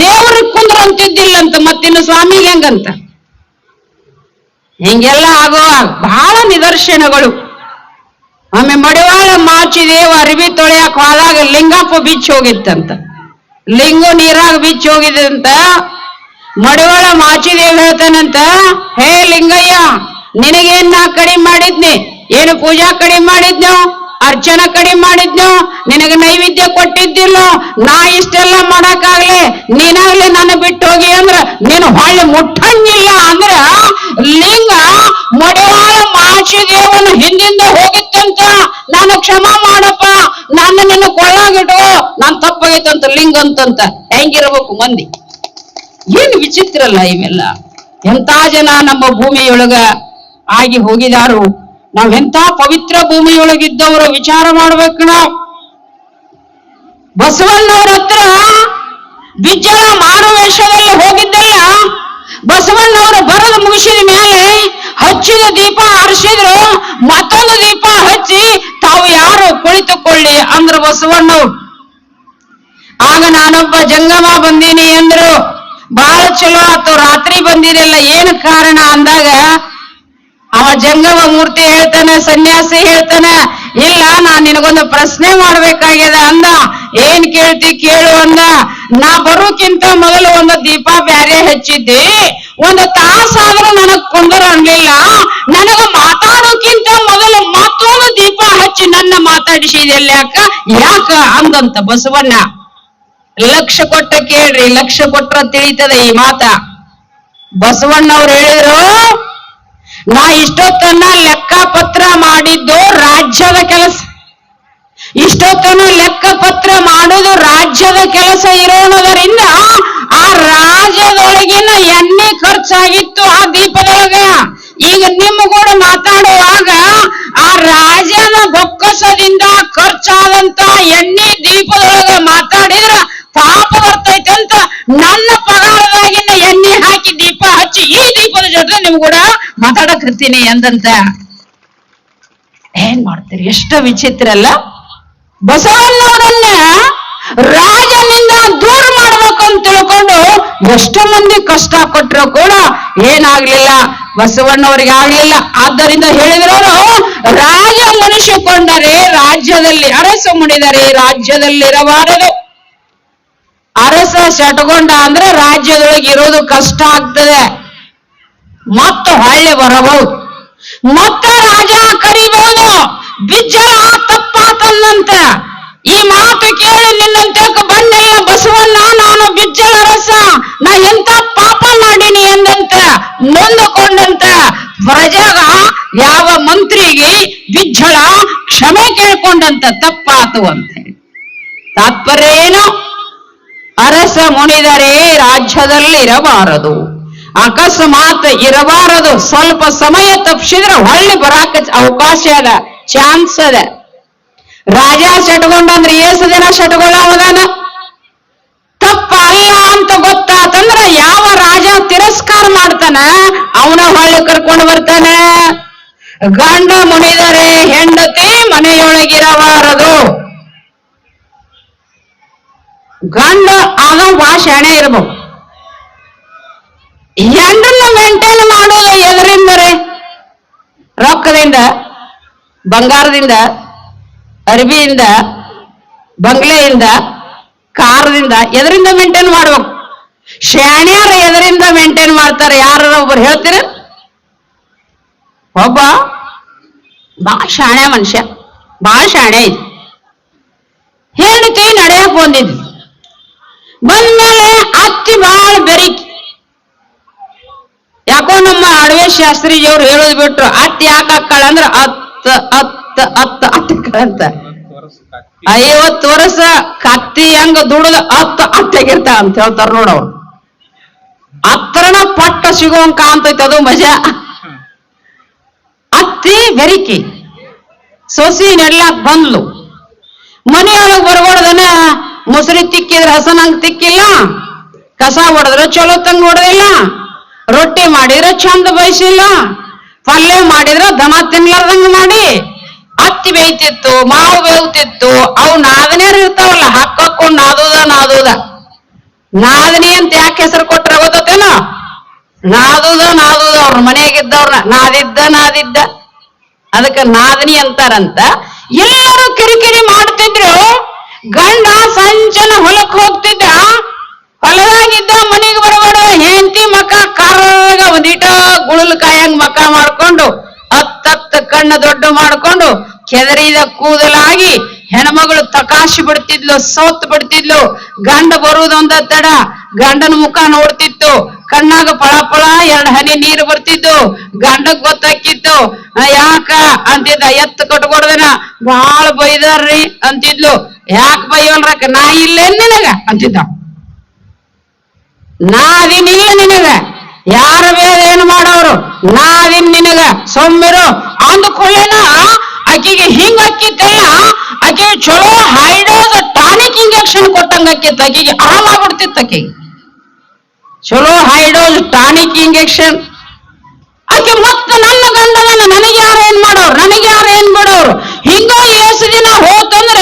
ದೇವ್ರಿಗೆ ಕುಂದ್ರ ಅಂತಿದ್ದಿಲ್ಲ ಅಂತ ಮತ್ತಿನ್ನು ಸ್ವಾಮಿಗೆ ಹೆಂಗಂತ? ಹಿಂಗೆಲ್ಲ ಆಗೋ ಬಹಳ ನಿದರ್ಶನಗಳು. ಒಮ್ಮೆ ಮಡಿವಾಳ ಮಾಚಿದೇವ ಅರಿವಿ ತೊಳೆಯಕ್ ಹೋದಾಗ ಲಿಂಗಪ್ಪ ಬಿಚ್ಚಿ ಹೋಗಿತ್ತಂತ. ಲಿಂಗು ನೀರಾಗ ಬಿಚ್ಚ ಹೋಗಿದಂತ ಮಡಿವಾಳ ಮಾಚಿದೇವ್ ಹೇಳ್ತಾನಂತ, ಹೇ ಲಿಂಗಯ್ಯ, ನಿನಗೇನ್ ನಾ ಕಡಿಮೆ ಮಾಡಿದ್ನಿ? ಏನು ಪೂಜಾ ಕಡಿಮೆ ಮಾಡಿದ್ನೋ? ಅರ್ಚನಾ ಕಡಿಮೆ ಮಾಡಿದ್ನೋ? ನಿನಗೆ ನೈವೇದ್ಯ ಕೊಟ್ಟಿದ್ದಿಲ್ಲೋ? ನಾ ಇಷ್ಟೆಲ್ಲ ಮಾಡಕ್ಕಾಗ್ಲಿ? ನೀನಾಗ್ಲಿ ನನ್ನ ಬಿಟ್ಟು ಹೋಗಿ ಅಂದ್ರ ನೀನು ಹೊಳ್ಳಿ ಮುಟ್ಟಂಗಿಲ್ಲ ಅಂದ್ರ ಲಿಂಗ ಮಡಿವಾಳ ಮಾಚಿದೇವನ ಹಿಂದಿಂದ ಹೋಗಿತ್ತಂತ ನಾನು ಕ್ಷಮ ಮಾಡಪ್ಪ. ನನ್ನ ನಿನ್ನ ಕೊಳ್ಳಾಗಿಡು. ನಾನ್ ತಪ್ಪಾಗೈತಂತ ಲಿಂಗ ಅಂತಂತ. ಹೆಂಗಿರ್ಬೇಕು ಮಂದಿ? ಏನು ವಿಚಿತ್ರ ಅಲ್ಲ ಇವೆಲ್ಲ ಎಂತ ಜನ ನಮ್ಮ ಭೂಮಿಯೊಳಗ ಆಗಿ ಹೋಗಿದಾರು? ನಾವ್ ಎಂತ ಪವಿತ್ರ ಭೂಮಿಯೊಳಗಿದ್ದವರು ವಿಚಾರ ಮಾಡ್ಬೇಕು ನಾವು? ಬಸವಣ್ಣವ್ರ ಹತ್ರ ಬಿಜ್ಜಳ ಮಾರುವೇಷದಲ್ಲಿ ಹೋಗಿದ್ದಲ್ಲ? ಬಸವಣ್ಣವರು ಬರದ ಮುಗಿಸಿದ ಮೇಲೆ ಹಚ್ಚಿದ ದೀಪ ಆರಿಸಿದ್ರು, ಮತ್ತೊಂದು ದೀಪ ಹಚ್ಚಿ ತಾವು ಯಾರು ಕುಳಿತುಕೊಳ್ಳಿ ಅಂದ್ರು ಬಸವಣ್ಣವ್ರು. ಆಗ ನಾನೊಬ್ಬ ಜಂಗಮ ಬಂದೀನಿ ಅಂದ್ರು. ಬಹಳ ಚಲೋ ಆತು, ರಾತ್ರಿ ಬಂದಿರಲ್ಲ ಏನು ಕಾರಣ ಅಂದಾಗ ಅವ ಜಂಗಮ ಮೂರ್ತಿ ಹೇಳ್ತಾನೆ, ಸನ್ಯಾಸಿ ಹೇಳ್ತಾನ, ಇಲ್ಲ ನಾನ್ ನಿನಗೊಂದು ಪ್ರಶ್ನೆ ಮಾಡ್ಬೇಕಾಗ್ಯದ ಅಂದ. ಏನ್ ಕೇಳ್ತಿ ಕೇಳು ಅಂದ. ನಾ ಬರೋಕ್ಕಿಂತ ಮೊದಲು ಒಂದು ದೀಪ ಬ್ಯಾರೆ ಹಚ್ಚಿದ್ದೆ. ಒಂದು ತಾಸಾದ್ರೂ ನನಗ್ ಕುಂದರ ಅನ್ಲಿಲ್ಲ. ನನಗ ಮಾತಾಡೋಕ್ಕಿಂತ ಮೊದಲು ಮತ್ತೊಂದು ದೀಪ ಹಚ್ಚಿ ನನ್ನ ಮಾತಾಡಿಸಿದೆಲ್ಲ ಯಾಕ ಯಾಕ ಅಂದಂತ ಬಸವಣ್ಣ. ಲಕ್ಷ ಕೊಟ್ಟ ಕೇಳ್ರಿ, ಲಕ್ಷ ಕೊಟ್ರ ತಿಳಿತದೆ ಈ ಮಾತ. ಬಸವಣ್ಣವ್ರು ಹೇಳಿದ್ರು ನಾ ಇಷ್ಟೊತ್ತನ್ನ ಲೆಕ್ಕಪತ್ರ ಮಾಡಿದ್ದು ರಾಜ್ಯದ ಕೆಲಸ. ಇಷ್ಟೊತ್ತನ ಲೆಕ್ಕಪತ್ರ ಮಾಡೋದು ರಾಜ್ಯದ ಕೆಲಸ ಇರೋಣದರಿಂದ ಆ ರಾಜ್ಯದೊಳಗಿನ ಎಣ್ಣೆ ಖರ್ಚಾಗಿತ್ತು ಆ ದೀಪದೊಳಗ. ಈಗ ನಿಮ್ಮ ಕೂಡ ಮಾತಾಡುವಾಗ ಆ ರಾಜನ ಬೊಕ್ಕಸದಿಂದ ಖರ್ಚಾದಂತ ಎಣ್ಣೆ ದೀಪದೊಳಗ ಮಾತಾಡಿದ್ರ ಪಾಪ ಬರ್ತೈತೆ ಅಂತ ನನ್ನ ಮಾತಾಡಕತ್ತೀನಿ ಎಂದಂತ ಏನ್ ಮಾಡ್ತೀರಿ? ಎಷ್ಟು ವಿಚಿತ್ರ ಅಲ್ಲ? ಬಸವಣ್ಣವರನ್ನ ರಾಜನಿಂದ ದೂರ ಮಾಡ್ಬೇಕು ಅಂತ ತಿಳ್ಕೊಂಡು ಎಷ್ಟು ಮಂದಿ ಕಷ್ಟ ಕೊಟ್ಟರು ಕೂಡ ಏನಾಗ್ಲಿಲ್ಲ. ಬಸವಣ್ಣವರಿಗೆ ಆಗ್ಲಿಲ್ಲ. ಆದ್ದರಿಂದ ಹೇಳಿದ್ರವರು ರಾಜ ಮುನಿಸಿಕೊಂಡರೆ ರಾಜ್ಯದಲ್ಲಿ ಅರಸ ಮುಡಿದರೆ ರಾಜ್ಯದಲ್ಲಿರಬಾರದು ಅರಸ ಶಟ್ಕೊಂಡ ಅಂದ್ರೆ ರಾಜ್ಯದೊಳಗೆ ಇರೋದು ಕಷ್ಟ ಆಗ್ತದೆ. ಮತ್ತ ಹೊಳ್ಳಿ ಬರಬಹುದು. ಮತ್ತ ರಾಜ ಕರಿಬಹುದು ಬಿಜ್ಜಳ ತಪ್ಪಾತಂದಂತ ಈ ಮಾತು ಕೇಳಿ ನಿನ್ನಂತೆ ಬಂಡೆಯ ಬಸವಣ್ಣ, ನಾನು ಬಿಜ್ಜಳ ರಸ. ನಾ ಎಂತ ಪಾಪ ಮಾಡೀನಿ ಎಂದಂತ, ನೊಂದುಕೊಂಡಂತ. ಪ್ರಜಾಗ ಯಾವ ಮಂತ್ರಿಗೆ ಬಿಜ್ಜಳ ಕ್ಷಮೆ ಕೇಳ್ಕೊಂಡಂತ, ತಪ್ಪಾತು ಅಂತ. ತಾತ್ಪರ್ಯ ಏನು ಅರಸ ಮುನಿದರೆ ರಾಜ್ಯದಲ್ಲಿ ಇರಬಾರದು ಅಕಸ್ಮಾತ್ ಇರಬಾರದು. ಸ್ವಲ್ಪ ಸಮಯ ತಪ್ಪಿಸಿದ್ರೆ ಹೊಳ್ಳಿ ಬರಾಕ ಅವಕಾಶ ಅದ, ಚಾನ್ಸ್ ಅದ. ರಾಜ ಶಟ್ಕೊಂಡಂದ್ರೆ ಏಸು ದಿನ ಶಟ್ಕೊಳ್ಳೋದಾನ ತಪ್ಪ ಅಲ್ಲ ಅಂತ ಗೊತ್ತಾತಂದ್ರ ಯಾವ ರಾಜ ತಿರಸ್ಕಾರ ಮಾಡ್ತಾನ? ಅವನ ಹೊಳ್ಳಿ ಕರ್ಕೊಂಡು ಬರ್ತಾನ? ಗಂಡ ಮುನಿದರೆ ಹೆಂಡತಿ ಮನೆಯೊಳಗಿರಬಾರದು. ಗಂಡ ಆಗ ಬಹಳ ಶಾಣೆ ಇರ್ಬೇಕು ಮೆಂಟೇನ್ ಮಾಡೋದು ಎದರಿಂದರೆ ರೊಕ್ಕದಿಂದ, ಬಂಗಾರದಿಂದ, ಅರ್ಬಿಯಿಂದ, ಬಂಗ್ಲೆಯಿಂದ, ಕಾರದಿಂದ ಎದರಿಂದ ಮೇಂಟೈನ್ ಮಾಡ್ಬೇಕು? ಶಾಣ್ಯಾರ ಎದರಿಂದ ಮೇಂಟೈನ್ ಮಾಡ್ತಾರೆ ಯಾರು ಒಬ್ರು ಹೇಳ್ತೀರ? ಒಬ್ಬ ಭಾಳ ಶಾಣೆ ಮನುಷ್ಯ ಭಾಳ ಶಾಣೆ ಐತಿ. ಹೇಳಿಕೆ ನಡೆಯಕ್ ಬಂದಿದ್ವಿ. ಬಂದ್ಮೇಲೆ ಅತ್ತಿ ಭಾಳ ಬೆರಿಕಿ. ಯಾಕೋ ನಮ್ಮ ಅಡವೆ ಶಾಸ್ತ್ರಿಜಿಯವ್ರು ಹೇಳೋದು ಬಿಟ್ರು ಅತ್ ಯಾಕೆ ಅಕ್ಕಳ ಅಂದ್ರ ಅತ್ತ ಅತ್ತ ಅತ್ತ ಅಂತ ಐವತ್ತು ವರ್ಷ ಕತ್ತಿ ಹೆಂಗ ದುಡ್ದ ಅತ್ತ ಅತ್ತಾಗಿರ್ತ ಅಂತ ಹೇಳ್ತಾರ ನೋಡವ್ರು ಹತ್ರನ ಪಟ್ಟ ಸಿಗೋಂಗ್ ಕಾಣ್ತೈತೆ ಅದು ಮಜಾ. ಅತ್ತಿ ಬೆರಿಕಿ, ಸೊಸಿ ನೆಡ್ಲಾಕ್ ಬಂದ್ಲು. ಮನೆಯೊಳಗ್ ಬರ್ಬಾರ್ದನ, ಮುಸುರಿ ತಿಕ್ಕಿದ್ರೆ ಹಸನಂಗ್ ತಿಕ್ಕಿಲ್ಲ, ಕಸ ಹೊಡೆದ್ರೆ ಚಲೋ ತಂಗ ಹೊಡೆದಿಲ್ಲ ರೊಟ್ಟಿ ಮಾಡಿದ್ರೆ ಚಂದ ಬಯಸಿಲ್ಲ. ಪಲ್ಯ ಮಾಡಿದ್ರೆ ದಮ ತಿನ್ಲಾರ್ದಂಗ ಮಾಡಿ. ಅತ್ತಿ ಬೇಯ್ತಿತ್ತು, ಮಾವು ಬೇಯ್ತಿತ್ತು ಅವು ನಾದನೇರ್ ಇರ್ತಾವಲ್ಲ ಹಾಕೊಂಡು ನಾದುದ ನಾದುದ. ನಾದನಿ ಅಂತ ಯಾಕೆ ಹೆಸರು ಕೊಟ್ರ ಗೊತ್ತೇನ? ನಾದುದ ನಾದುದ, ಅವ್ರ ಮನೆಯಾಗಿದ್ದವ್ರ ನಾದಿದ್ದ ನಾದಿದ್ದ. ಅದಕ್ಕೆ ನಾದನಿ ಅಂತಾರಂತ. ಎಲ್ಲರೂ ಕಿರಿಕಿರಿ ಮಾಡ್ತಿದ್ರು. ಗಂಡ ಸಂಚನ ಹೊಲಕ್ ಹೋಗ್ತಿದ್ದ. ಹೊಲದಾಗಿದ್ದ ಮನೆಗೆ ಬರಬೇಡ. ಹೆಂಡತಿ ಮಕ ಕರಗ ಒಂದಿಟ ಗುಳಲ್ ಕಾಯಂಗ್ ಮಕ ಮಾಡ್ಕೊಂಡು, ಹತ್ತತ್ತ ಕಣ್ಣ ದೊಡ್ಡ ಮಾಡ್ಕೊಂಡು, ಕೆದರಿದ ಕೂದಲಾಗಿ ಹೆಣ್ಮಗಳು ತಕಾಶಿ ಬಿಡ್ತಿದ್ಲು, ಸೋತ್ ಬಿಡ್ತಿದ್ಲು. ಗಂಡ ಬರುವುದೊಂದ ತಡ ಗಂಡನ ಮುಖ ನೋಡ್ತಿತ್ತು. ಕಣ್ಣಾಗ ಪಳ ಪಳ ಎರಡ್ ಹನಿ ನೀರು ಬರ್ತಿದ್ದು ಗಂಡಗ್ ಗೊತ್ತಾಕಿತ್ತು ಯಾಕ? ಅಂತಿದ್ದ. ಎತ್ತು ಕಟ್ಕೊಡ್ದನ. ಬಾಳ ಬೈದಾರ್ರಿ ಅಂತಿದ್ಲು. ಯಾಕ ಬೈಯೋಲ್ರಕ್ಕ? ನಾ ಇಲ್ಲೇನ್ ನಿನಗ? ಅಂತಿದ್ದ. ನಾದಿನಿಲ್ಲ ನಿನಗ. ಯಾರ ಬೇರೆ ಏನು ಮಾಡೋರು? ನಾವಿನ್ ನಿನಗ ಸೊಮ್ಮಿರು ಅಂದ್ಕೊಳ್ಳೇನ ಆಕಿಗೆ ಹಿಂಗ ಅಕ್ಕಿತ್ತಲ್ಲ ಆಕೆಗೆ ಚಲೋ ಹೈಡೋಸ್ ಟಾನಿಕ್ ಇಂಜೆಕ್ಷನ್ ಕೊಟ್ಟಂಗ ಅಕ್ಕಿತ್ತು ಆಕಿಗೆ ಆರಾಮಾಗ್ಬಿಡ್ತಿತ್ತು ಆಕೆಗೆ ಚಲೋ ಹೈಡೋಸ್ ಟಾನಿಕ್ ಇಂಜೆಕ್ಷನ್. ಆಕೆ ಮತ್ತೆ ನನ್ನ ಗಂಡನ ನನಗೆ ಯಾರು ಏನ್ ಮಾಡೋರು? ನನಗೆ ಯಾರು ಏನ್ ಬಿಡೋರು? ಹಿಂಗ ಎಷ್ಟು ದಿನ ಹೋತಂದ್ರ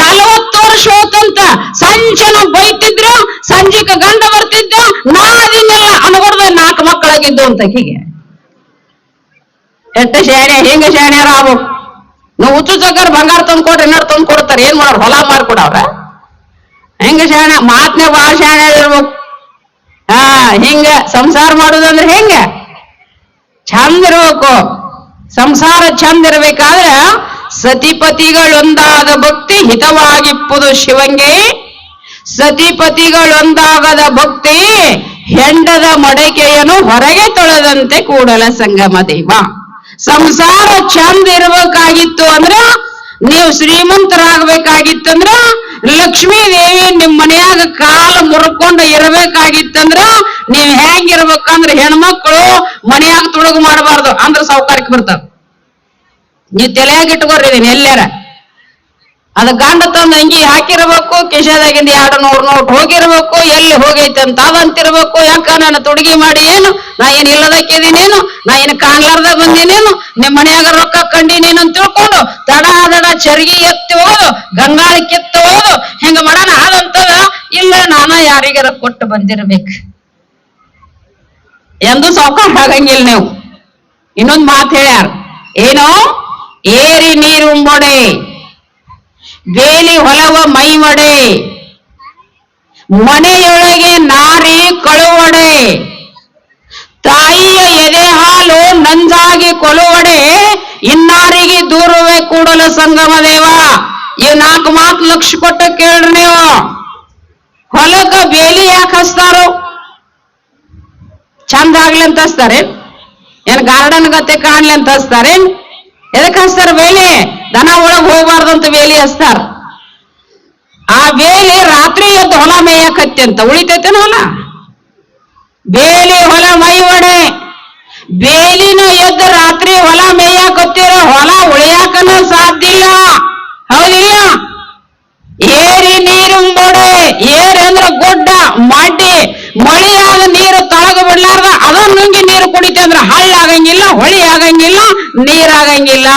ನಲವತ್ತು ವರ್ಷ ಹೋತಂತ. ಸಂಜೆನ ಬೈತಿದ್ರು, ಸಂಜೆಕ ಗಂಡ ಬರ್ತಿದ್ದ ನಾ ಅದಿನ್ನೆಲ್ಲ ನಾಲ್ಕು ಮಕ್ಕಳಾಗಿದ್ದು ಅಂತ ಹೀಗೆ. ಎಂತ ಶಾಣೆ, ಹಿಂಗ ಶಾಣ್ಯಾರ ಆಗ್ಬೇಕು ನಾವು ಹುಚ್ಚು ಚಕ್ಕರ್ ಬಂಗಾರ ತಂದು ಕೊಟ್ರೆ ಏನಾರು ತಂದು ಕೊಡ್ತಾರೆ, ಏನ್ ಮಾಡೋರು? ಹೊಲ ಮಾರ್ಕೊಡವ್ರ? ಹೆಂಗ ಶಾಣೆ ಮಾತ್ನೆ ಬಾಳ ಶಾಣೆ ಇರ್ಬೇಕು. ಹಾ, ಹಿಂಗ ಸಂಸಾರ ಮಾಡುದಂದ್ರೆ ಹೆಂಗ? ಚಂದ ಇರ್ಬೇಕು. ಸಂಸಾರ ಚಂದ ಇರ್ಬೇಕಾದ್ರೆ ಸತಿಪತಿಗಳೊಂದಾದ ಭಕ್ತಿ ಹಿತವಾಗಿಪ್ಪುದು ಶಿವಂಗೆ. ಸತಿಪತಿಗಳೊಂದಾಗದ ಭಕ್ತಿ ಹೆಂಡದ ಮಡಕೆಯನ್ನು ಹೊರಗೆ ತೊಳೆದಂತೆ ಕೂಡಲ ಸಂಗಮ ದೇವ. ಸಂಸಾರ ಚಂದ ಇರಬೇಕಾಗಿತ್ತು ಅಂದ್ರ ನೀವು ಶ್ರೀಮಂತರಾಗಬೇಕಾಗಿತ್ತಂದ್ರ ಲಕ್ಷ್ಮೀ ದೇವಿ ನಿಮ್ ಮನೆಯಾಗ ಕಾಲ ಮುರ್ಕೊಂಡು ಇರಬೇಕಾಗಿತ್ತಂದ್ರ ನೀವ್ ಹೆಂಗಿರ್ಬೇಕಂದ್ರ ಹೆಣ್ಮಕ್ಳು ಮನೆಯಾಗ ತೊಡಗು ಮಾಡಬಾರ್ದು ಅಂದ್ರ ಸೌಕರ್ಯಕ್ಕೆ ಬರ್ತಾರ. ನೀವ್ ತಲೆಯಾಗ ಇಟ್ಕೊರ್ರಿ ಎಲ್ಲಾರ. ಅದ ಗಂಡ ತಂದ ಅಂಗಿ ಹಾಕಿರ್ಬೇಕು ಕಿಶದಾಗಿಂದ ಎರಡು ನೂರು ನೋಟ್ ಹೋಗಿರ್ಬೇಕು, ಎಲ್ಲಿ ಹೋಗೈತೆ ಅಂತ ಅದಂತಿರ್ಬೇಕು. ಯಾಕ ನನ್ನ ತುಡುಗಿ ಮಾಡಿ ಏನು? ನಾ ಏನ್ ಇಲ್ಲದಕ್ಕಿದೀನೇನು ನಾ ಏನ್ ಕಾಣ್ಲಾರ್ದ ಬಂದಿನೇನು? ನಿಮ್ ಮನೆಯಾಗ ರೊಕ್ಕ ಕಂಡಿನೇನು ಅಂತ ತಿಳ್ಕೊಂಡು ತಡ ದಡ ಚರ್ಗಿ ಎತ್ತಿ ಹೋದು, ಗಂಗಾಳಿ ಕಿತ್ತು ಹೋದು, ಹಿಂಗ ಮಾಡೋಣ ಅದಂತದ ಇಲ್ಲ, ನಾನ ಯಾರಿಗಾರ ಕೊಟ್ಟು ಬಂದಿರ್ಬೇಕು. ಎಂದು ಸಾವುಕಾರ ಆಗಂಗಿಲ್ಲ ನೀವು. ಇನ್ನೊಂದ್ ಮಾತು ಹೇಳ್ಯಾರ. ಏನು? ಏರಿ ನೀರುಂಬೊಡೆ ಬೇಲಿ ಹೊಲವ ಮೈವಡೆ. ಮನೆಯೊಳಗೆ ನಾರಿ ಕಳುವಡೆ. ತಾಯಿಯ ಎದೆ ಹಾಲು ನಂಜಾಗಿ ಕೊಲುವಡೆ. ಇನ್ನಾರಿಗೆ ದೂರವೇ ಕೂಡಲ ಸಂಗಮ ದೇವ. ಈ ನಾಲ್ಕು ಮಾತು ಲಕ್ಷ ಕೊಟ್ಟು ಕೇಳ್ರಿ ನೀವು. ಹೊಲಕ್ಕ ಬೇಲಿ ಯಾಕೆ ಹಚ್ತಾರೋ? ಚಂದ ಆಗ್ಲಿ ಅಂತ ಹಸ್ತಾರೆ ಏನ್ ಗಾರ್ಡನ್ ಗತೆ ಕಾಣ್ಲಿ ಅಂತ ಹಚ್ತಾರೆ. ಎದಕ್ ಹಚ್ತಾರ ಬೇಲಿ? ದನ ಒಳಗ್ ಅಂತ ಬೇಲಿ ಹಚ್ತಾರ. ಆ ಬೇಲಿ ರಾತ್ರಿ ಎದ್ದು ಹೊಲ ಮೇಯಕತ್ತೆ ಅಂತ ಉಳಿತೈತೇನ ಹೊಲ? ಬೇಲಿ ಹೊಲ ಮೈ ಒಡೆ ಬೇಲಿನ ಎದ್ದು ರಾತ್ರಿ ಹೊಲ ಮೇಯಾಕತ್ತೀರ, ಹೊಲ ಉಳಿಯಾಕನೂ ಸಾಧ್ಯ ಇಲ್ಲ. ಹೌದಿಲ್ಲ ಏರಿ ನೀರು ಏರಿ ಅಂದ್ರ ಗುಡ್ಡ ಮಡ್ಡಿ ಮಳೆಯಾದ ನೀರು ತಳಗ ಬಿಡ್ಲಾರ್ದ ಅದನ್ನ ನುಂಗಿ ನೀರು ಕುಡಿತೆ ಅಂದ್ರ ಹಳ್ಳ ಆಗಂಗಿಲ್ಲ ಹೊಳಿ ಆಗಂಗಿಲ್ಲ ನೀರ್ ಆಗಂಗಿಲ್ಲ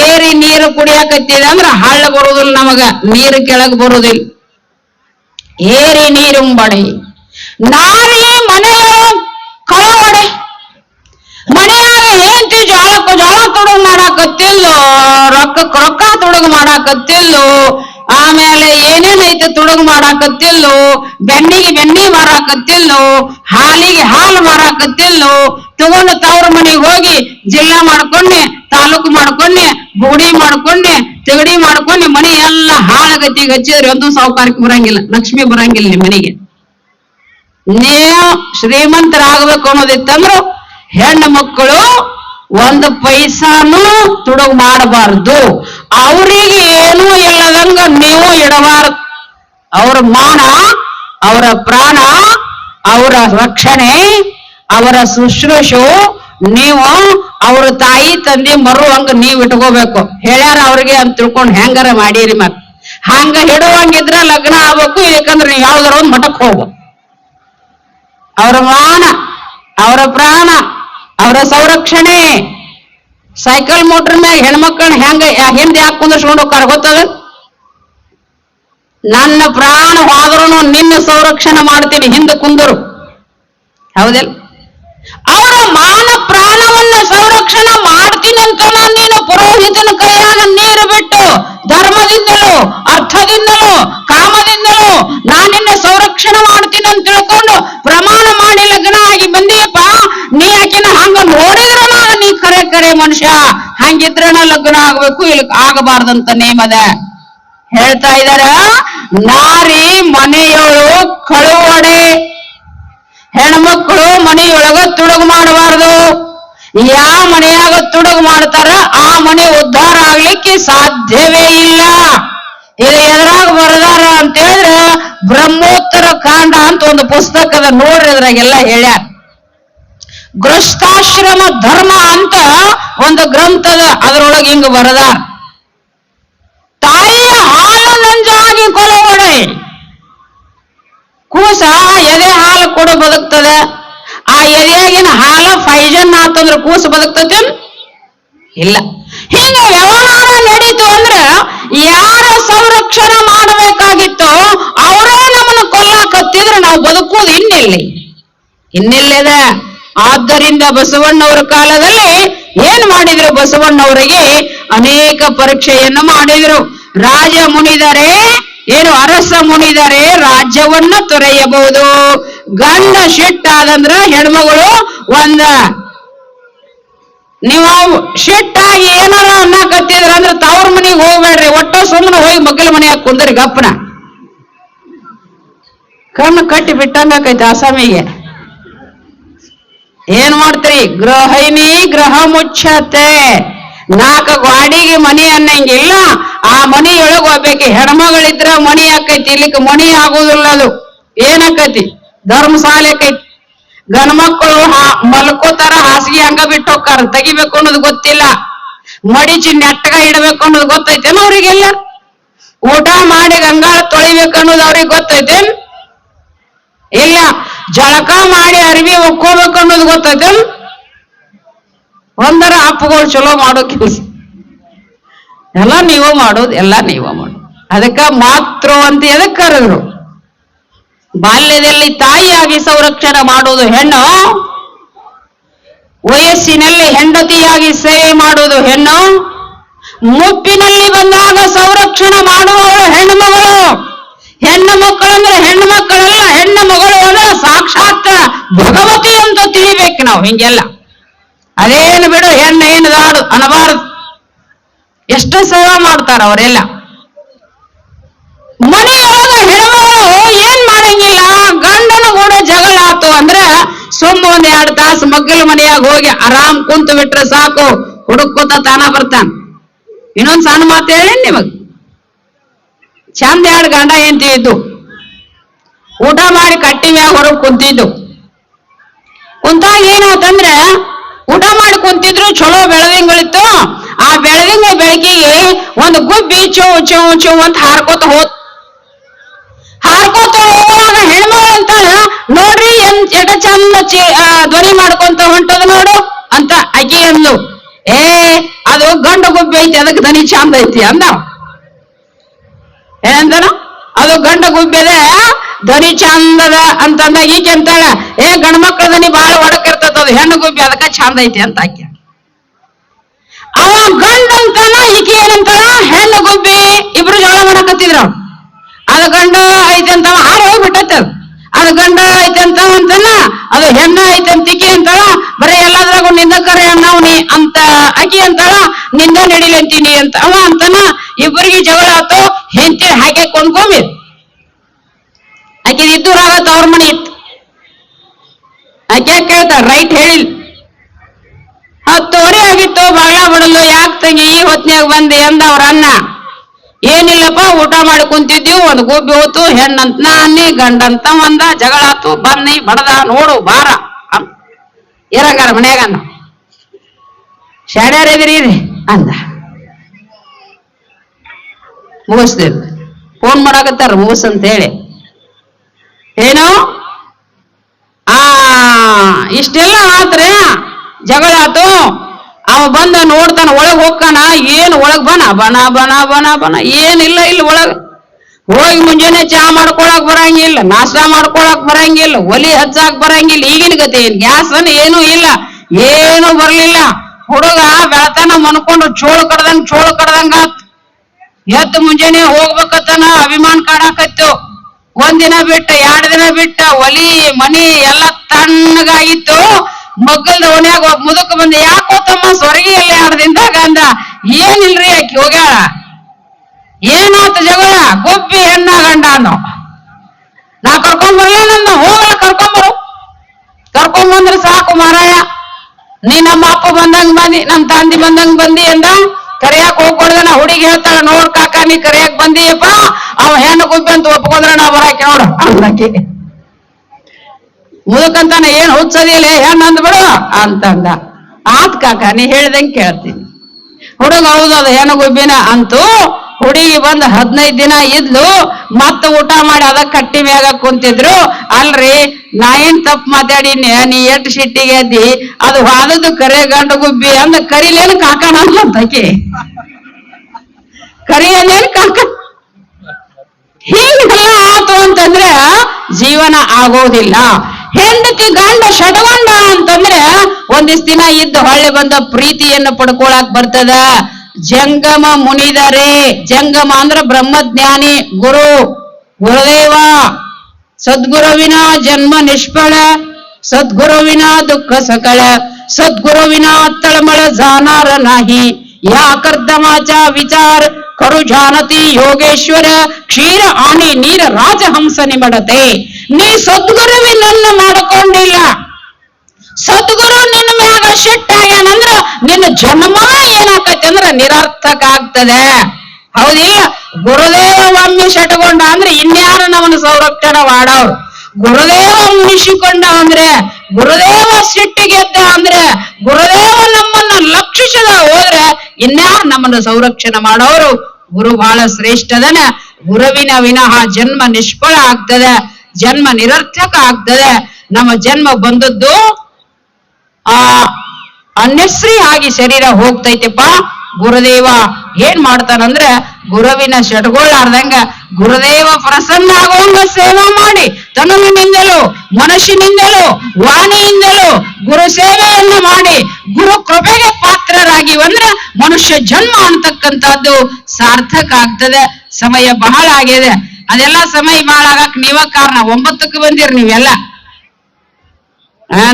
ಏರಿ ನೀರು ಕುಡಿಯಾಕತ್ತಿದೆ ಅಂದ್ರ ಹಳ್ಳ ಬರುದಿಲ್ಲ ನಮಗ, ನೀರು ಕೆಳಗ್ ಬರುದಿಲ್ಲ. ಏರಿ ನೀರು ನೀರುಂಬಡೆ ನಾರಿ ಮನೆಯ ಕಳವಡೆ. ಮನೆಯಾಗ ಹೆಂಡತಿ ಜೋಳಕ್ಕ ಜೋಳ ತುಡುಗ್ ಮಾಡಾಕತ್ತಿಲ್ಲೋ ರೊಕ್ಕಕ್ ರೊಕ್ಕ ತುಡುಗ್ ಮಾಡಾಕತ್ತಿಲ್ಲೋ ಆಮೇಲೆ ಏನೇನೈತೆ ತುಡುಗ್ ಮಾಡಾಕತ್ತಿಲ್ಲೋ, ಬೆನ್ನಿಗೆ ಬೆನ್ನಿ ಮಾರಾಕತ್ತಿಲ್ಲೋ, ಹಾಲಿಗೆ ಹಾಲು ಮಾರಾಕತ್ತಿಲ್ಲೋ, ತಗೊಂಡು ತವ್ರ ಮನೆಗೆ ಹೋಗಿ ಜಿಲ್ಲಾ ಮಾಡ್ಕೊಂಡೆ, ತಾಲೂಕು ಮಾಡ್ಕೊಂಡೆ ಬುಗುಡಿ ಮಾಡ್ಕೊಂಡೆ, ತೆಗಡಿ ಮಾಡ್ಕೊಂಡೆ, ಮನೆ ಎಲ್ಲ ಹಾಳಗತಿಗೆ ಹಚ್ಚಿದ್ರೆ ಒಂದು ಸಾವುಕಾರಕ್ಕೆ ಬರಂಗಿಲ್ಲ, ಲಕ್ಷ್ಮಿ ಬರಂಗಿಲ್ಲ ನಿಮ್ಮ ಮನೆಗೆ. ನೀವು ಶ್ರೀಮಂತರಾಗಬೇಕು ಅನ್ನೋದಿತ್ತಂದ್ರು ಹೆಣ್ಣು ಮಕ್ಕಳು ಒಂದು ಪೈಸಾನು ತುಡುಗು ಮಾಡಬಾರ್ದು. ಅವರಿಗೆ ಏನೂ ಇಲ್ಲದಂಗ ನೀವು ಇಡಬಾರದು. ಅವರ ಮಾನ, ಅವರ ಪ್ರಾಣ, ಅವರ ರಕ್ಷಣೆ, ಅವರ ಶುಶ್ರೂಷು ನೀವು ಅವ್ರ ತಾಯಿ, ತಂದೆ ಮರುವಂಗ ನೀವು ಇಟ್ಕೋಬೇಕು. ಹೇಳ್ಯಾರ ಅವ್ರಿಗೆ ಅಂತ ತಿಳ್ಕೊಂಡು ಹೆಂಗಾರ ಮಾಡೀರಿ ಮತ್. ಹಂಗ ಹಿಡುವಂಗಿದ್ರ ಲಗ್ನ ಆಗ್ಬೇಕು ಯಾಕಂದ್ರೆ ನೀವು ಯಾವ್ದಾರ ಒಂದು ಮಠಕ್ಕೆ ಹೋಗು. ಅವರ ಮಾನ, ಅವರ ಪ್ರಾಣ, ಅವರ ಸಂರಕ್ಷಣೆ ಸೈಕಲ್ ಮೋಟರ್ ಮ್ಯಾಗ ಹೆಣ್ಮಕ್ಳನ್ನ ಹೆಂಗ ಹಿಂದ ಯಾಕೆ ಕುಂದರ್ಸ್ಕೊಂಡು ಹೋಗ್ತಾರ ಗೊತ್ತದ? ನನ್ನ ಪ್ರಾಣ ಹೋದ್ರೂ ನಿನ್ನ ಸಂರಕ್ಷಣೆ ಮಾಡ್ತೀನಿ, ಹಿಂದೆ ಕುಂದರು. ಹೌದಿಲ್ಲ? ಅವರ ಮಾನ ಪ್ರಾಣವನ್ನ ಸಂರಕ್ಷಣೆ ಮಾಡ್ತೀನಿ ನಾನು ನೀನು ಪುರೋಹಿತನ ಕೈಯಾಗ ನೀರು ಬಿಟ್ಟು ಧರ್ಮದಿಂದಲೂ ಅರ್ಥದಿಂದಲೂ ಕಾಮದಿಂದಲೂ ನಾನಿನ್ನ ಸಂರಕ್ಷಣೆ ಮಾಡ್ತೀನಿ ಅಂತ ತಿಳ್ಕೊಂಡು ಪ್ರಮಾಣ ಮಾಡಿ ಲಗ್ನ ಆಗಿ ಬಂದಿಯಪ್ಪ ನೀ ಆಕಿನ ಹಂಗ ನೋಡಿದ್ರ ನಾನು ನೀ ಕರೆ ಕರೆ ಮನುಷ್ಯ ಹಂಗಿದ್ರನ ಲಗ್ನ ಆಗ್ಬೇಕು ಇಲ್ಲಿ ಆಗಬಾರ್ದಂತ ನೇಮದ. ಹೇಳ್ತಾ ಇದಾರ, ನಾರಿ ಮನೆಯೊಳು ಕಳುವಡೆ. ಹೆಣ್ಮಕ್ಳು ಮನೆಯೊಳಗ ತುಡುಗು ಮಾಡಬಾರದು. ಯಾ ಮನೆಯಾಗ ತುಡುಗು ಮಾಡ್ತಾರ, ಆ ಮನೆ ಉದ್ಧಾರ ಆಗ್ಲಿಕ್ಕೆ ಸಾಧ್ಯವೇ ಇಲ್ಲ. ಇದು ಎದುರಾಗ ಬರದಾರ ಅಂತ ಹೇಳಿದ್ರೆ ಬ್ರಹ್ಮೋತ್ತರ ಕಾಂಡ ಅಂತ ಒಂದು ಪುಸ್ತಕದ ನೋಡ್ರಿ ಅದ್ರಾಗೆಲ್ಲ ಹೇಳ್ಯಾರ. ಗೃಹಸ್ಥಾಶ್ರಮ ಧರ್ಮ ಅಂತ ಒಂದು ಗ್ರಂಥದ ಅದರೊಳಗೆ ಹಿಂಗ ಬರದ. ತಾಯಿಯ ಹಾಲು ನಂಜಾಗಿ ಕೊಲವಡೆ. ಕೂಸ ಎದೆ ಹಾಲು ಕೊಡು ಬದುಕ್ತದೆ. ಆ ಎದೆಯಾಗಿನ ಹಾಲ ಫೈಜನ್ ಆತಂದ್ರ ಕೂಸು ಬದುಕ್ತತಿ? ಇಲ್ಲ. ಹಿಂಗ ವ್ಯವಹಾರ ನಡೀತು ಅಂದ್ರೆ ಯಾರ ಸಂರಕ್ಷಣೆ ಮಾಡಬೇಕಾಗಿತ್ತು ಅವರೇ ನಮ್ಮನ್ನ ಕೊಲ್ಲಾಕತ್ತಿದ್ರೆ. ನಾವು ಬದುಕುವುದು ಇನ್ನೆಲ್ಲಿ? ಇನ್ನೆಲ್ಲಿದೆ? ಆದ್ದರಿಂದ ಬಸವಣ್ಣವರ ಕಾಲದಲ್ಲಿ ಏನ್ ಮಾಡಿದ್ರು ಬಸವಣ್ಣವರಿಗೆ? ಅನೇಕ ಪರೀಕ್ಷೆಯನ್ನು ಮಾಡಿದ್ರು. ರಾಜ ಮುನಿದರೆ ಏನು ಅರಸ ಮುನಿದರೆ ರಾಜ್ಯವನ್ನ ತೊರೆಯಬಹುದು. ಗಂಡ ಶಿಟ್ಟಾದಂದ್ರ ಹೆಣ್ಮಗಳು ಒಂದ. ನೀವು ಆಗಿ ಏನಾರ ಅನ್ನಕತ್ತಿದ್ರ ಅಂದ್ರೆ ತವ್ರ ಮನೆಗೆ ಹೋಗ್ಬೇಡ್ರಿ. ಒಟ್ಟ ಸುಮ್ಮನೆ ಹೋಗಿ ಮಕ್ಕಳ ಮನೆಯಾಗ ಕುಂದ್ರಿ ಗಪ್ಪನ. ಕಣ್ಣು ಕಟ್ಟಿ ಬಿಟ್ಟಂಗಾಕೈತಿ ಆಸಾಮಿಗೆ. ಏನ್ ಮಾಡ್ತೀರಿ? ಗೃಹಿಣಿ ಗೃಹ ಮುಚ್ಚತೆ ನಾಲ್ಕು ಗಾಡಿಗೆ ಮನಿ ಅನ್ನಂಗಿಲ್ಲ. ಆ ಮನಿಯೊಳಗ ಹೋಗ್ಬೇಕು. ಹೆಣ್ಮಗಳಿದ್ರ ಮಣಿ ಆಕೈತಿ. ಇಲ್ಲಿ ಮಣಿ ಆಗುದಿಲ್ಲ ಅದು. ಏನಾಕೈತಿ? ಧರ್ಮಶಾಲೆ ಆಕೈತಿ. ಗಂಡ ಹಾ- ಮಲ್ಕೋತಾರ, ಹಾಸಿಗೆ ಹಂಗ ಬಿಟ್ಟು ಹೋಗ್ತಾರ. ತೆಗಿಬೇಕು ಅನ್ನೋದು ಗೊತ್ತಿಲ್ಲ. ಮಡಿಚಿ ನೆಟ್ಟಗ ಇಡಬೇಕು ಅನ್ನೋದು ಗೊತ್ತೈತೇನ ಅವ್ರಿಗೆಲ್ಲ? ಊಟ ಮಾಡಿ ಗಂಗಾಳ ತೊಳಿಬೇಕು ಅನ್ನೋದು ಅವ್ರಿಗೆ ಗೊತ್ತೈತೇನ್? ಇಲ್ಲ. ಜಳಕ ಮಾಡಿ ಅರಿವಿ ಒಕ್ಕೋಬೇಕು ಅನ್ನೋದು ಗೊತ್ತೈತೆ ಒಂದರ ಅಪ್ಪಗಳು ಚಲೋ ಮಾಡೋ ಕೆಲಸ. ಎಲ್ಲ ನೀವು ಮಾಡೋದು, ಎಲ್ಲ ನೀವ ಮಾಡೋದು. ಅದಕ್ಕ ಮಾತೃ ಅಂತ ಎದಕ್ ಕರೆದ್ರು? ಬಾಲ್ಯದಲ್ಲಿ ತಾಯಿಯಾಗಿ ಸಂರಕ್ಷಣೆ ಮಾಡುವುದು ಹೆಣ್ಣು? ವಯಸ್ಸಿನಲ್ಲಿ ಹೆಂಡತಿಯಾಗಿ ಸೇವೆ ಮಾಡುವುದು ಹೆಣ್ಣು? ಮುಪ್ಪಿನಲ್ಲಿ ಬಂದಾಗ ಸಂರಕ್ಷಣೆ ಮಾಡುವವರು ಹೆಣ್ಣು ಮಗಳು ಹೆಣ್ಣು ಮಕ್ಕಳು ಅಂದ್ರೆ ಹೆಣ್ಣು ಮಕ್ಕಳಲ್ಲ, ಹೆಣ್ಣು ಮಗಳು ಅಂದ್ರೆ ಸಾಕ್ಷಾತ್ ಭಗವತಿ ಅಂತ ತಿಳಿಬೇಕು ನಾವು ಹಿಂಗೆಲ್ಲ. ಅದೇನು ಬಿಡು, ಹೆಣ್ಣು ಏನು ದಾಡು, ಅನ್ನಬಾರದು. ಎಷ್ಟು ಸೇವೆ ಮಾಡ್ತಾರ ಅವರೆಲ್ಲ. ಮನೆಯೊಳಗ ಹೆಣ್ಮಗಳು ಏನ್ ಮಾಡಂಗಿಲ್ಲ, ಗಂಡನ ಕೂಡ ಜಗಳ ಆತು ಅಂದ್ರೆ ಸುಮ್ಮ ಒಂದ್ ಎರಡ್ ತಾಸು ಮಗ್ಗಲ ಮನೆಯಾಗ ಹೋಗಿ ಆರಾಮ್ ಕುಂತು ಬಿಟ್ರೆ ಸಾಕು ಹುಡುಕೋತ ತಾನ ಬರ್ತಾನ. ಇನ್ನೊಂದ್ ಸಣ್ಣ ಮಾತು ಹೇಳಿ ನಿಮಗ್. ಚಂದ ಎರಡು ಗಂಡ ಹೆಂಡತಿ ಇದ್ದು, ಊಟ ಮಾಡಿ ಕಟ್ಟಿ ಮ್ಯಾಗ ಹೊರಗೆ ಕುಂತಿದ್ದು. ಕುಂತಾಗ ಏನಾಯ್ತಂದ್ರೆ ಊಟ ಮಾಡಿ ಕುಂತಿದ್ರು ಚಲೋ ಬೆಳದಿಂಗಳಿತ್ತು. ಆ ಬೆಳದಿಂಗ ಬೆಳಕಿಗೆ ಒಂದು ಗುಬ್ಬಿ ಚೋ ಚೋ ಚೋ ಅಂತ ಹಾರ್ಕೋತ ಹೋತ್ ಹಾರ್ಕೋತ ಹೋಗುವಾಗ ಹೆಣ್ಮಗಳು ಅಂತ, ನೋಡ್ರಿ ಎನ್ ಎಟ ಚಂದ ಧ್ವನಿ ಮಾಡ್ಕೊಂತ ಹೊಂಟದ ನೋಡು ಅಂತ ಅಕ್ಕಿ ಅಂದ್ಲು. ಏ, ಅದು ಗಂಡು ಗುಬ್ಬಿ ಐತಿ, ಅದಕ್ಕೆ ಧ್ವನಿ ಚಂದ ಐತಿ ಅಂದ. ಏನಂತಾನ ಅದು ಗಂಡ ಗುಬ್ಬಿದೆ ಧ್ವನಿ ಚಂದದ ಅಂತಂದ ಈಕೆ ಅಂತಾಳ, ಏ ಗಂಡ ಮಕ್ಕಳ ಧ್ವನಿ ಬಹಳ ಒಡಕಿರ್ತದ ಅದು ಹೆಣ್ಣು ಗುಬ್ಬಿ, ಅದಕ್ಕ ಚಂದ ಐತಿ ಅಂತ ಆಕೆ. ಅವ ಗಂಡ ಅಂತಾನ, ಈಕೆ ಏನಂತಾಳ ಹೆಣ್ಣು ಗುಬ್ಬಿ, ಇಬ್ರು ಜೋಳ ಮಾಡಕತ್ತಿದ್ರ. ಅದು ಗಂಡ ಐತಿ ಅಂತ ಹಾರು ಹೋಗ್ಬಿಟ್ಟೈತೆ. ಅದು ಅದು ಗಂಡ ಐತೆ ಅಂತ ಅಂತಾನ, ಅದು ಹೆಣ್ಣು ಐತೆ ಅಂತ ಈಕೆ ಅಂತಾಳ, ಬರೀ ಎಲ್ಲಾದ್ರಾಗ ನಿಂದ ಕರೆ ಅಣ್ಣವನಿ ಅಂತ ಆಕಿ ಅಂತಾಳ, ನಿಂದ ನಡಿಲಂತೀನಿ ಅಂತ. ಅವ ಅಂತಾನ ಇಬ್ಬರಿಗೆ ಜಗಳ ಆತು, ಹೆಂಡತಿ ಹಾಗೆ ಕೊಂಡ್ಕೊಂಬಿ ಆಕೆ ಇದ್ದೂರಾಗ ಅವ್ರ ಮನೆ ಇತ್ತು. ಆಕೆ ಕೇಳ್ತ, ರೈಟ್ ಹೇಳಿಲ್. ತೋರಿ ಆಗಿತ್ತು ಬಾಗ್ಲ ಬಿಡಲು, ಯಾಕೆ ತಂಗಿ ಈ ಹೊತ್ನ್ಯಾಗ ಬಂದೆ? ಅಂದ ಅವ್ರ ಅನ್ನ ಏನಿಲ್ಲಪ್ಪ, ಊಟ ಮಾಡಿ ಕುಂತಿದ್ದೀವಿ, ಒಂದು ಗೋಬಿ ಹೋತು, ಹೆಣ್ಣಂತ ನಾನಿ, ಗಂಡಂತ ಒಂದ, ಜಗಳ ಆತು, ಬನ್ನಿ, ಬಡದ, ನೋಡು, ಬಾರ. ಇರಂಗಾರ ಮನ್ಯಾಗ? ಶಾಡ್ಯಾರ ಇದ್ರಿ? ಅಂದ. ಮುಗಿಸ್ದೇವ್ ಫೋನ್ ಮಾಡಾಕತ್ತಾರ ಮುಗಿಸ್ ಅಂತ ಹೇಳಿ ಏನು? ಆ, ಇಷ್ಟೆಲ್ಲ ಆತ್ರ? ಜಗಳ ಆತು? ಅವ ಬಂದ ನೋಡ್ತಾನ, ಒಳಗ್ ಹೋಗ್ತಾನ? ಏನ್ ಒಳಗ್ ಬನ? ಬನ ಬನ ಬನ ಬನ. ಏನಿಲ್ಲ ಇಲ್ಲಿ ಒಳಗ್. ಹೋಗಿ ಮುಂಜಾನೆ ಚಾ ಮಾಡ್ಕೊಳಕ್ ಬರಂಗಿಲ್ಲ, ನಾಷ್ಟ ಮಾಡ್ಕೊಳಕ್ ಬರಂಗಿಲ್ಲ, ಒಲಿ ಹಚ್ಚಾಕ್ ಬರಂಗಿಲ್ಲ. ಈಗಿನ ಗತಿ ಏನ್? ಗ್ಯಾಸ್ ಏನೂ ಇಲ್ಲ. ಏನು ಬರ್ಲಿಲ್ಲ. ಹುಡುಗ ಬೆಳತನ ಮನ್ಕೊಂಡು ಚೋಳು ಕಡ್ದಂಗ್, ಚೋಳು ಕಡ್ದಂಗ ಆತ್. ಎದ್ದು ಮುಂಜಾನೆ ಹೋಗ್ಬೇಕತ್ತನ ಅಭಿಮಾನ ಕಾಣಕತ್ತು ಒಂದಿನ ಬಿಟ್ಟ, ಎರಡ್ ದಿನ ಬಿಟ್ಟ, ಒಲಿ, ಮನಿ ಎಲ್ಲ ತಣ್ಣಗಾಗಿತ್ತು. ಮಗ್ಗಲ್ದ ಓಣ್ಯಾಗ ಒಬ್ಬ ಮುದುಕ ಬಂದ, ಯಾಕೋ ತಮ್ಮ ಸ್ವರ್ಗಿ ಎಲ್ಲ ಎರಡ್ ದಿನದಾಗ ಅಂದ, ಏನಿಲ್ರಿ ಆಕಿ, ಹೋಗ್ಯಾಳ. ಏನಾತ ಜಗಳ? ಗುಬ್ಬಿ ಹೆಣ್ಣ ಗಂಡ ಅನ್ನೋ. ನಾ ಕರ್ಕೊಂಡ್ ನಮ್ಮ ಹೋಗಲ್ಲ ಕರ್ಕೊಂಬರು ಕರ್ಕೊಂಡ್ ಬಂದ್ರೆ ಸಾಕು ಮಾರಾಯ. ನೀ ನಮ್ಮ ಅಪ್ಪ ಬಂದಂಗ್ ಬಂದಿ ನಮ್ ತಂದಿ ಬಂದಂಗ್ ಬಂದಿ ಅಂದ. ಕರಿಯಾಕ್ ಹೋಗ್ಬಾರ್ದ ನಾ ಹುಡುಗಿ ಹೇಳ್ತಾಳ, ನೋಡ್ ಕಾಕ, ನೀ ಕರಿಯಾಕ್ ಬಂದಿಯಪ್ಪ. ಅವ ಹೆಣ್ಣು ಗುಬ್ಬಿ ಅಂತ ಒಪ್ಕೊಂಡ್ರ ನಾ ಬರಾಕಿ ನೋಡ. ಅಂದಕಿ ಮುದುಕಂತಾನ ಏನ್ ಹುಚ್ಚದಿಲ್ಲ ಹೆಣ್ಣು ಅಂದ್ಬಿಡು ಅಂತಂದ. ಆತ್ ಕಾಕ, ನೀ ಹೇಳ್ದಂಗೆ ಕೇಳ್ತೀನಿ. ಹುಡುಗ, ಹೌದು ಹೆಣ್ಣು ಗುಬ್ಬಿನ. ಅಂತೂ ಹುಡುಗಿ ಬಂದ್ ಹದಿನೈದು ದಿನ ಇದ್ಲು, ಮತ್ತ ಊಟ ಮಾಡಿ ಅದ ಕಟ್ಟಿ ಮ್ಯಾಗ ಕುಂತಿದ್ರು. ಅಲ್ರಿ, ನಾ ಏನ್ ತಪ್ಪು ಮಾತಾಡಿನಿ? ನೀ ಎಟ್ ಸಿಟ್ಟಿಗೆ ಅದಿ? ಅದು ಹಾದದ್ದು ಕರೆ ಗಂಡು ಗುಬ್ಬಿ ಅಂದ ಕರಿಲೇನು ಕಾಕಣ ಅಂತಕಿ ಕರಿಯಲೇನು ಕಾಕ? ಹೀಗೆಲ್ಲ ಆತು ಅಂತಂದ್ರೆ ಜೀವನ ಆಗೋದಿಲ್ಲ. ಹೆಂಡತಿ ಗಂಡ ಶಟಗೊಂಡ ಅಂತಂದ್ರೆ ಒಂದಿಸ್ ದಿನ ಇದ್ದ ಹೊಳ್ಳಿ ಬಂದ ಪ್ರೀತಿಯನ್ನು ಪಡ್ಕೊಳಕ್ ಬರ್ತದ. ಜಂಗಮ ಮುನಿದರೆ ಜಂಗಮ ಅಂದ್ರ ಬ್ರಹ್ಮಜ್ಞಾನಿ ಗುರು ಗುರುದೇವ ಸದ್ಗುರುವಿನ ಜನ್ಮ ನಿಷ್ಫಳ ಸದ್ಗುರುವಿನ ದುಃಖ ಸಕಳ ಸದ್ಗುರುವಿನ ತಳಮಳ ಜಾನಾರ नाही या कर्दमाचा विचार करू जानती ಯೋಗೇಶ್ವರ ಕ್ಷೀರ ಆಣಿ ನೀರ ರಾಜಹಂಸ ನಿಮಡತೆ ನೀ ಸದ್ಗುರುವಿನನ್ನ ಮಾಡಿಕೊಂಡಿಲ್ಲ ಸದ್ಗುರು ನಿನ್ನ ಮ್ಯಾಗ ಸಿಟ್ಟಾಗ್ಯಾನಂದ್ರ ನಿನ್ನ ಜನ್ಮ ಏನಾಕತಿ ಅಂದ್ರ ನಿರರ್ಥಕ ಆಗ್ತದೆ. ಹೌದಿಲ್ಲ ಗುರುದೇವ ಒಮ್ಮೆ ಶಟಗೊಂಡ ಅಂದ್ರೆ ಇನ್ಯಾರು ನಮ್ಮನ್ನ ಸಂರಕ್ಷಣೆ ಮಾಡವ್ರು? ಗುರುದೇವ ಮುನಿಸಿಕೊಂಡ ಅಂದ್ರೆ, ಗುರುದೇವ ಸಿಟ್ಟಿಗೆದ್ದ ಅಂದ್ರೆ, ಗುರುದೇವ ನಮ್ಮನ್ನ ಲಕ್ಷಿಸದ ಹೋದ್ರೆ ಇನ್ಯಾರ ನಮ್ಮನ್ನ ಸಂರಕ್ಷಣೆ ಮಾಡೋರು ಗುರು ಬಹಳ ಶ್ರೇಷ್ಠದನ ಗುರುವಿನ ವಿನಃ ಜನ್ಮ ನಿಷ್ಫಲ ಆಗ್ತದೆ. ಜನ್ಮ ನಿರರ್ಥಕ ಆಗ್ತದೆ. ನಮ್ಮ ಜನ್ಮ ಬಂದದ್ದು ಆ ಅನ್ಯಶ್ರೀ ಆಗಿ ಶರೀರ ಹೋಗ್ತೈತೆಪ್ಪ. ಗುರುದೇವ ಏನ್ ಮಾಡ್ತಾನಂದ್ರೆ ಗುರುವಿನ ಶಟ್ಗೊಳ್ಳಾರ್ದಂಗ ಗುರುದೇವ ಪ್ರಸನ್ನ ಆಗುವಂಗ ಸೇವಾ ಮಾಡಿ, ತನುವಿನಿಂದಲೂ, ಮನಸ್ಸಿನಿಂದಲೂ, ವಾಣಿಯಿಂದಲೂ ಗುರು ಸೇವೆಯನ್ನು ಮಾಡಿ, ಗುರು ಕೃಪೆಗೆ ಪಾತ್ರರಾಗಿ ಅಂದ್ರೆ ಮನುಷ್ಯ ಜನ್ಮ ಅಂತಕ್ಕಂಥದ್ದು ಸಾರ್ಥಕ ಆಗ್ತದೆ. ಸಮಯ ಬಹಳ ಆಗಿದೆ. ಅದೆಲ್ಲ ಸಮಯ ಬಹಳ ಆಗಕ್ ನೀವ ಕಾರಣ. ಒಂಬತ್ತಕ್ಕೆ ಬಂದಿರಿ ನೀವೆಲ್ಲ.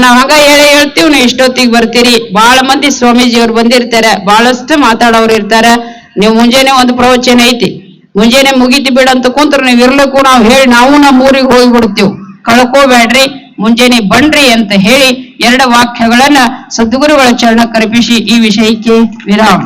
ನಾವ್ ಹಂಗ ಹೇಳಿ ಹೇಳ್ತೀವಿ ನೀವು ಇಷ್ಟೊತ್ತಿಗೆ ಬರ್ತೀರಿ. ಬಹಳ ಮಂದಿ ಸ್ವಾಮೀಜಿಯವ್ರು ಬಂದಿರ್ತಾರೆ. ಬಹಳಷ್ಟು ಮಾತಾಡೋರು ಇರ್ತಾರೆ. ನೀವು ಮುಂಜಾನೆ ಒಂದು ಪ್ರವಚನ ಐತಿ. ಮುಂಜಾನೆ ಮುಗಿತಿ ಬಿಡ ಅಂತ ಕುಂತ್ರ ನೀವ್ ಇರ್ಲಕ್ಕೂ ನಾವು ಹೇಳಿ ನಾವು ನಮ್ಮ ಊರಿಗೆ ಹೋಗಿ ಬಿಡ್ತೀವಿ ಕಳ್ಕೋಬೇಡ್ರಿ, ಮುಂಜಾನೆ ಬನ್ರಿ ಅಂತ ಹೇಳಿ ಎರಡು ವಾಕ್ಯಗಳನ್ನ ಸದ್ಗುರುಗಳ ಚರಣ ಕಲ್ಪಿಸಿ ಈ ವಿಷಯಕ್ಕೆ ವಿರಾಮ.